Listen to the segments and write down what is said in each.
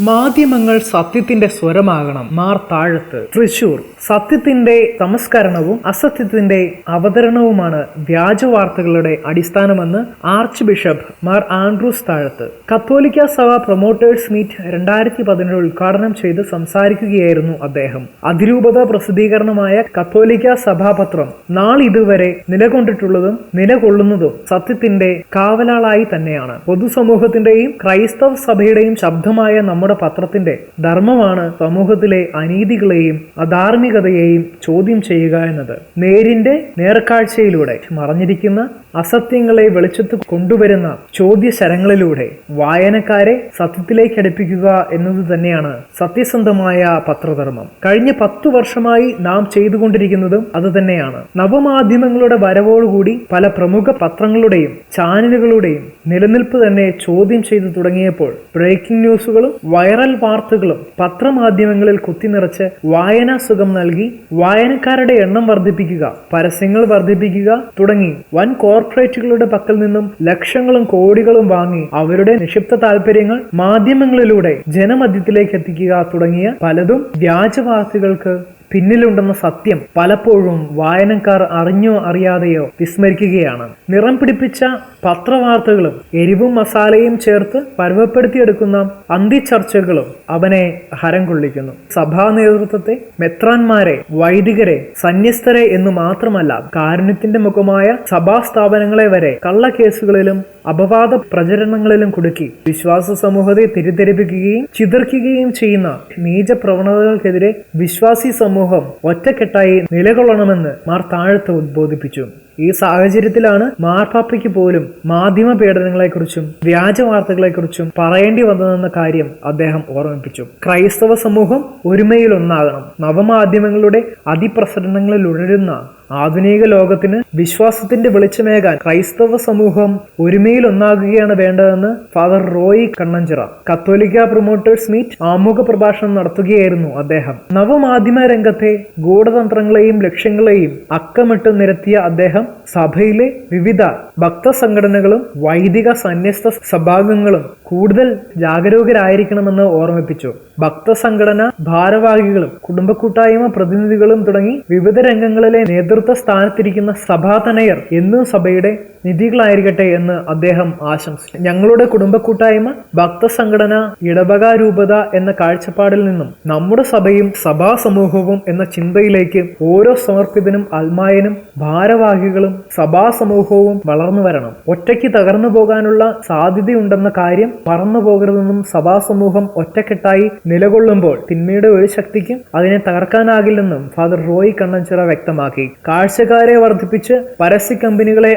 മാധ്യമങ്ങൾ സത്യത്തിന്റെ സ്വരമാകണം. മാർ താഴത്ത്. തൃശൂർ. സത്യത്തിന്റെ സംസ്കരണവും അസത്യത്തിന്റെ അവതരണവുമാണ് വ്യാജ വാർത്തകളുടെ അടിസ്ഥാനമെന്ന് archbishop Mar Andrews Thazhath. കത്തോലിക്ക സഭ പ്രൊമോട്ടേഴ്സ് മീറ്റ് രണ്ടായിരത്തി പതിനേഴ് ഉദ്ഘാടനം ചെയ്ത് സംസാരിക്കുകയായിരുന്നു അദ്ദേഹം. അതിരൂപത പ്രസിദ്ധീകരണമായ കത്തോലിക്ക സഭാപത്രം നാളിതുവരെ നിലകൊണ്ടിട്ടുള്ളതും നിലകൊള്ളുന്നതും സത്യത്തിന്റെ കാവലാളായി തന്നെയാണ്. പൊതുസമൂഹത്തിന്റെയും ക്രൈസ്തവ സഭയുടെയും ശബ്ദമായ നമ്മുടെ പത്രത്തിന്റെ ധർമ്മമാണ് സമൂഹത്തിലെ അനീതികളെയും അധാർമികതയെയും ചോദ്യം ചെയ്യുക എന്നത്. നേരിന്റെ നേർക്കാഴ്ചയിലൂടെ മറഞ്ഞിരിക്കുന്ന അസത്യങ്ങളെ വെളിച്ചത്ത് കൊണ്ടുവരുന്ന ചോദ്യശരങ്ങളിലൂടെ വായനക്കാരെ സത്യത്തിലേക്ക് അടുപ്പിക്കുക എന്നത് തന്നെയാണ് സത്യസന്ധമായ പത്രധർമ്മം. കഴിഞ്ഞ പത്തു വർഷമായി നാം ചെയ്തുകൊണ്ടിരിക്കുന്നതും അത് തന്നെയാണ്. നവമാധ്യമങ്ങളുടെ വരവോടുകൂടി പല പ്രമുഖ പത്രങ്ങളുടെയും ചാനലുകളുടെയും നിലനിൽപ്പ് തന്നെ ചോദ്യം ചെയ്തു തുടങ്ങിയപ്പോൾ ബ്രേക്കിംഗ് ന്യൂസുകളും വൈറൽ വാർത്തകളും പത്രമാധ്യമങ്ങളിൽ കുത്തിനിറച്ച് വായനാ സുഖം നൽകി വായനക്കാരുടെ എണ്ണം വർദ്ധിപ്പിക്കുക പരസ്യങ്ങൾ വർദ്ധിപ്പിക്കുക തുടങ്ങി വൻ കോർപ്പറേറ്റുകളുടെ പക്കൽ നിന്നും ലക്ഷങ്ങളും കോടികളും വാങ്ങി അവരുടെ നിക്ഷിപ്ത താല്പര്യങ്ങൾ മാധ്യമങ്ങളിലൂടെ ജനമധ്യത്തിലേക്ക് എത്തിക്കുക തുടങ്ങിയ പലതും വ്യാജ വാർത്തകൾക്ക് പിന്നിലുണ്ടെന്ന സത്യം പലപ്പോഴും വായനക്കാർ അറിഞ്ഞോ അറിയാതെയോ വിസ്മരിക്കുകയാണ്. നിറം പിടിപ്പിച്ച പത്രവാർത്തകളും എരിവും മസാലയും ചേർത്ത് പരുവപ്പെടുത്തിയെടുക്കുന്ന അന്തിച്ചർച്ചകളും അവനെ ഹരം കൊള്ളിക്കുന്നു. സഭാ നേതൃത്വത്തെ മെത്രാന്മാരെ വൈദികരെ സന്യസ്തരെ എന്ന് മാത്രമല്ല കാരുണ്യത്തിന്റെ മുഖമായ സഭാ സ്ഥാപനങ്ങളെ വരെ കള്ളക്കേസുകളിലും അപവാദ പ്രചരണങ്ങളിലും കുടുക്കി വിശ്വാസ സമൂഹത്തെ തിരിതെരിപ്പിക്കുകയും ചിതർക്കുകയും ചെയ്യുന്ന നീച പ്രവണതകൾക്കെതിരെ വിശ്വാസി സമൂഹം ഒറ്റക്കെട്ടായി നിലകൊള്ളണമെന്ന് മാർ താഴത്ത് ഉദ്ബോധിപ്പിച്ചു. ഈ സാഹചര്യത്തിലാണ് മാർപ്പാപ്പയ്ക്ക് പോലും മാധ്യമ പീഡനങ്ങളെക്കുറിച്ചും വ്യാജ വാർത്തകളെക്കുറിച്ചും പറയേണ്ടി വന്നതെന്ന കാര്യം അദ്ദേഹം ഓർമ്മിപ്പിച്ചു. ക്രൈസ്തവ സമൂഹം ഒരുമയിൽ ഒന്നാകണം നവമാധ്യമങ്ങളുടെ അതിപ്രസരണങ്ങളിൽ ഉണരുന്ന ആധുനിക ലോകത്തിന് വിശ്വാസത്തിന്റെ വെളിച്ചമേകാൻ ക്രൈസ്തവ സമൂഹം ഒരുമയിൽ ഒന്നാകുകയാണ് വേണ്ടതെന്ന് ഫാദർ റോയി കണ്ണഞ്ചിറ കത്തോലിക്ക പ്രൊമോട്ടേഴ്സ് മീറ്റ് ആമുഖ പ്രഭാഷണം നടത്തുകയായിരുന്നു അദ്ദേഹം. നവമാധ്യമ രംഗത്തെ ഗൂഢതന്ത്രങ്ങളെയും ലക്ഷ്യങ്ങളെയും അക്കമിട്ട് നിരത്തിയ അദ്ദേഹം സഭയിലെ വിവിധ ഭക്ത സംഘടനകളും വൈദിക സന്യസ്ത സഭാംഗങ്ങളും കൂടുതൽ ജാഗരൂകരായിരിക്കണമെന്ന് ഓർമ്മിപ്പിച്ചു. ഭക്ത സംഘടന ഭാരവാഹികളും കുടുംബ കൂട്ടായ്മ പ്രതിനിധികളും തുടങ്ങി വിവിധ രംഗങ്ങളിലെ നേതൃത്വ സ്ഥാനത്തിരിക്കുന്ന സഭാതനയർ എന്നും സഭയുടെ നിധികളായിരിക്കട്ടെ എന്ന് അദ്ദേഹം ആശംസിച്ചു. ഞങ്ങളുടെ കുടുംബ കൂട്ടായ്മ ഭക്തസംഘടന ഇടവക രൂപത എന്ന കാഴ്ചപ്പാടിൽ നിന്നും നമ്മുടെ സഭയും സഭാ സമൂഹവും എന്ന ചിന്തയിലേക്ക് ഓരോ സമർപ്പിതനും അൽമായനും ഭാരവാഹികളും സഭാ സമൂഹവും വളർന്നു വരണം. ഒറ്റയ്ക്ക് തകർന്നു പോകാനുള്ള സാധ്യതയുണ്ടെന്ന കാര്യം മറന്നു പോകരുതെന്നും സഭാ സമൂഹം ഒറ്റക്കെട്ടായി നിലകൊള്ളുമ്പോൾ തിന്മയുടെ ഒരു ശക്തിക്കും അതിനെ തകർക്കാനാകില്ലെന്നും ഫാദർ റോയ് കണ്ണഞ്ചിറ വ്യക്തമാക്കി. കാഴ്ചക്കാരെ വർദ്ധിപ്പിച്ച് പരസ്യ കമ്പനികളെ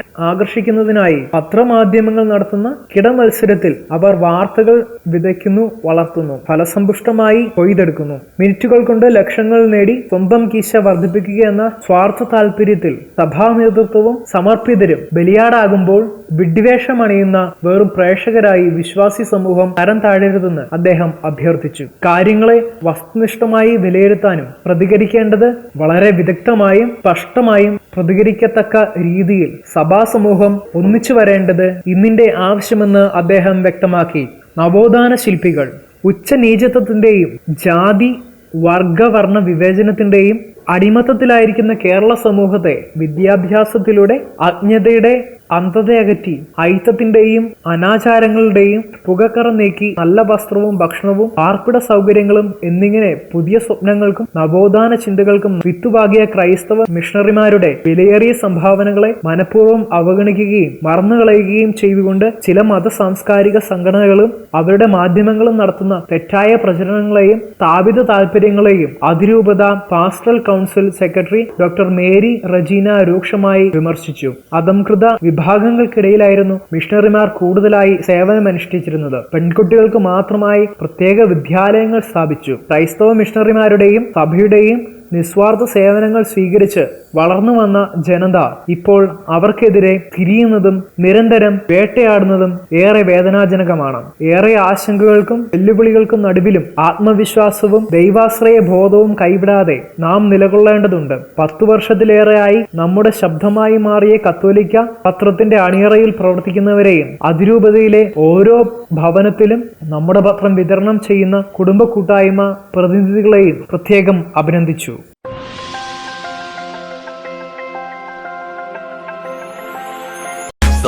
ആകർഷിക്കുന്നതിനായി പത്രമാധ്യമങ്ങൾ നടത്തുന്ന കിടമത്സരത്തിൽ അവർ വാർത്തകൾ വിതയ്ക്കുന്നു വളർത്തുന്നു ഫലസമ്പുഷ്ടമായി കൊയ്തെടുക്കുന്നു. മിനിറ്റുകൾ കൊണ്ട് ലക്ഷങ്ങൾ നേടി സ്വന്തം കീശ വർദ്ധിപ്പിക്കുക എന്ന സ്വാർത്ഥ താല്പര്യത്തിൽ സഭാ നേതൃത്വവും സമർപ്പിതരും ബലിയാടാകുമ്പോൾ വിഡ്വേഷമണിയുന്ന വെറും പ്രേക്ഷകരായി വിശ്വാസി സമൂഹം തരം താഴരുതെന്ന് അദ്ദേഹം അഭ്യർത്ഥിച്ചു. കാര്യങ്ങളെ വസ്തുനിഷ്ഠമായി വിലയിരുത്താനും പ്രതികരിക്കേണ്ടത് വളരെ വിദഗ്ധമായും സ്പഷ്ടമായും പ്രതികരിക്കത്തക്ക രീതിയിൽ സഭാ സമൂഹം ഒന്നിച്ചു വരേണ്ടത് ഇന്നിന്റെ ആവശ്യമെന്ന് അദ്ദേഹം വ്യക്തമാക്കി. നവോത്ഥാന ശില്പികൾ ഉച്ചനീചത്വത്തിന്റെയും ജാതി വർഗവർണ വിവേചനത്തിന്റെയും അടിമത്തത്തിലായിരിക്കുന്ന കേരള സമൂഹത്തെ വിദ്യാഭ്യാസത്തിലൂടെ അജ്ഞതയുടെ അന്ധതയകറ്റി ഐത്തത്തിന്റെയും അനാചാരങ്ങളുടെയും പുകക്കറ നീക്കി നല്ല വസ്ത്രവും ഭക്ഷണവും പാർപ്പിട സൗകര്യങ്ങളും എന്നിങ്ങനെ പുതിയ സ്വപ്നങ്ങൾക്കും നവോത്ഥാന ചിന്തകൾക്കും വിത്തുപാകിയ ക്രൈസ്തവ മിഷണറിമാരുടെ വിലയേറിയ സംഭാവനകളെ മനഃപൂർവം അവഗണിക്കുകയും മറന്നുകളയുകയും ചെയ്തുകൊണ്ട് ചില മത സാംസ്കാരിക സംഘടനകളും അവരുടെ മാധ്യമങ്ങളും നടത്തുന്ന തെറ്റായ പ്രചരണങ്ങളെയും സ്ഥാപിത താല്പര്യങ്ങളെയും അതിരൂപത pastoral council secretary doctor Mary Regina രൂക്ഷമായി വിമർശിച്ചു. അധംകൃത വിഭാഗങ്ങൾക്കിടയിലായിരുന്നു മിഷണറിമാർ കൂടുതലായി സേവനമനുഷ്ഠിച്ചിരുന്നത്. പെൺകുട്ടികൾക്ക് മാത്രമായി പ്രത്യേക വിദ്യാലയങ്ങൾ സ്ഥാപിച്ചു. ക്രൈസ്തവ മിഷണറിമാരുടെയും സഭയുടെയും നിസ്വാർത്ഥ സേവനങ്ങൾ സ്വീകരിച്ച് വളർന്നു വന്ന ജനത ഇപ്പോൾ അവർക്കെതിരെ തിരിയുന്നതും നിരന്തരം വേട്ടയാടുന്നതും ഏറെ വേദനാജനകമാണ്. ഏറെ ആശങ്കകൾക്കും വെല്ലുവിളികൾക്കും നടുവിലും ആത്മവിശ്വാസവും ദൈവാശ്രയ ബോധവും കൈവിടാതെ നാം നിലകൊള്ളേണ്ടതുണ്ട്. പത്തു വർഷത്തിലേറെയായി നമ്മുടെ ശബ്ദമായി മാറിയ കത്തോലിക്ക പത്രത്തിന്റെ അണിയറയിൽ പ്രവർത്തിക്കുന്നവരെയും അതിരൂപതയിലെ ഓരോ ഭവനത്തിലും നമ്മുടെ പത്രം വിതരണം ചെയ്യുന്ന കുടുംബ കൂട്ടായ്മ പ്രതിനിധികളെയും പ്രത്യേകം അഭിനന്ദിച്ചു.